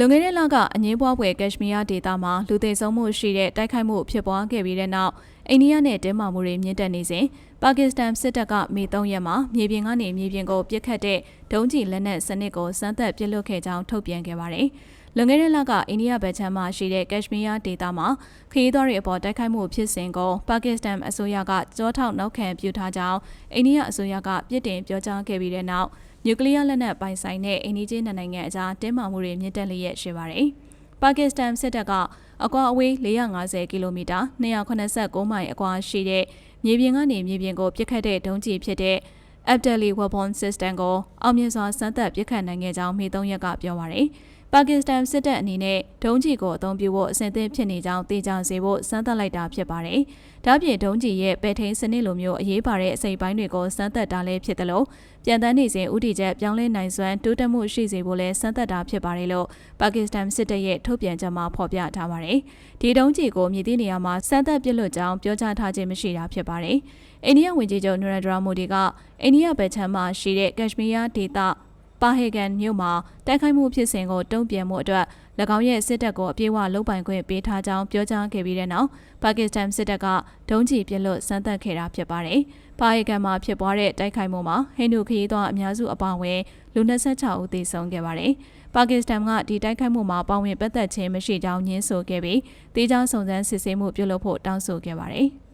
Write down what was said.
လွန်ခဲ့တဲ့လကအငင်းပွားပွဲကက်ရှမီးယားဒေသမှာလူသေဆုံးမှုရှိတဲ့တိုက်ခိုက်မှုဖြစ်ပွားခဲ့ပြီးတဲ့နောက်အိန္ဒိယနဲ့တင်းမာမှုတွေမြင့်တက်နေစဉ်ပါကစ္စတန်စစ်တပ်ကမေ3ရက်မှာမြေပြင်ကနေမြေပြင်ကိုပစ်ခတ်တဲ့ဒုံးကျည်လက်နက်စနစ်ကိုစမ်းသပ်ပစ်လွတ်ခဲ့ကြောင်းထုတ်ပြန်ခဲ့ပါတယ်။လွန်ခဲ့တဲ့လကအိန္ဒိယဗချမ်းမှာရှိတဲ့ကက်ရှမီးယားဒေသမှာခရီးသွားတွေအပေါ်တိုက်ခိုက်မှုဖြစ်စဉ်ကိုပါကစ္စတန်အစိုးရကကြောထောက်နောက်ခံပြုထားကြောင်းအိန္ဒိယအစိုးရကပြစ်တင်ပြောကြားခဲ့ပြီးတဲ့နောက် နျူကလ িয়ার လက်နက်ပိုင်ဆိုင်တဲ့အိန္ဒိချင်းနိုင်ငံအကြားတင်းမာမှုတွေမြင့်တက်လျက်ရှိပါတယ်။ပါကစ္စတန်စစ်တပ်ကအကွာအဝေး450ကီလိုမီတာ289မိုင်အကွာရှိတဲ့မြေပြင်ကနေမြေပြင်ကိုပြစ်ခတ်တဲ့ဒုံးကျည်ဖြစ်တဲ့ Abdali Weapon System ကိုအောင်မြင်စွာစမ်းသပ်ပစ်ခတ်နိုင်ခဲ့ကြောင်းမေ3ရက်ကပြောပါရယ် ပါကစ္စတန်စစ်တပ်အနေနဲ့ဒုံးကျည်ကိုအသုံးပြုဖို့အဆင်သင့်ဖြစ်နေကြောင်းသိကြစေဖို့စမ်းသပ်လိုက်တာဖြစ်ပါတယ်။ဒါ့ပြင်ဒုံးကျည်ရဲ့ပဲထိန်စနစ်လိုမျိုးအရေးပါတဲ့အစိပ်ပိုင်းတွေကိုစမ်းသပ်တာလည်းဖြစ်တယ်လို့ပြန်တန်းနေစဉ်ဥတီချက်ပြောင်းလဲနိုင်စွမ်းတိုးတက်မှုရှိစေဖို့လည်းစမ်းသပ်တာဖြစ်ပါတယ်လို့ပါကစ္စတန်စစ်တပ်ရဲ့ထုတ်ပြန်ချက်မှာဖော်ပြထားပါတယ်။ဒီဒုံးကျည်ကိုမြည်သည့်နေရာမှာစမ်းသပ်ပစ်လွတ်ကြောင်းပြောကြားထားခြင်းမရှိတာဖြစ်ပါတယ်။အိန္ဒိယဝန်ကြီးချုပ်နရဒရာမိုဒီကအိန္ဒိယဗချမ်းမှာရှိတဲ့ကက်ရှမီးယားဒေသ ပါဟေဂန်မြို့မှာတိုက်ခိုက်မှုဖြစ်စဉ်ကိုတုံ့ပြန်မှုအတွက်၎င်းရဲ့စစ်တပ်ကိုအပြည့်အဝလုံပိုင်ခွင့်ပေးထားကြောင်းပြောကြားခဲ့ပြီးတဲ့နောက်ပါကစ္စတန်စစ်တပ်ကဒုံးကျည်ပစ်လွတ်စမ်းသပ်ခဲ့တာဖြစ်ပါတယ်။ပါဟေဂန်မှာဖြစ်ပွားတဲ့တိုက်ခိုက်မှုမှာဟိန္ဒူခရီးသွားအများစုအပါအဝင်လူ26ဦးသေဆုံးခဲ့ပါတယ်။ပါကစ္စတန်ကဒီတိုက်ခိုက်မှုမှာပါဝင်ပတ်သက်ခြင်းမရှိကြောင်းညင်းဆိုခဲ့ပြီးတေးကြောင်းစုံစမ်းစစ်ဆေးမှုပြုလုပ်ဖို့တောင်းဆိုခဲ့ပါတယ်။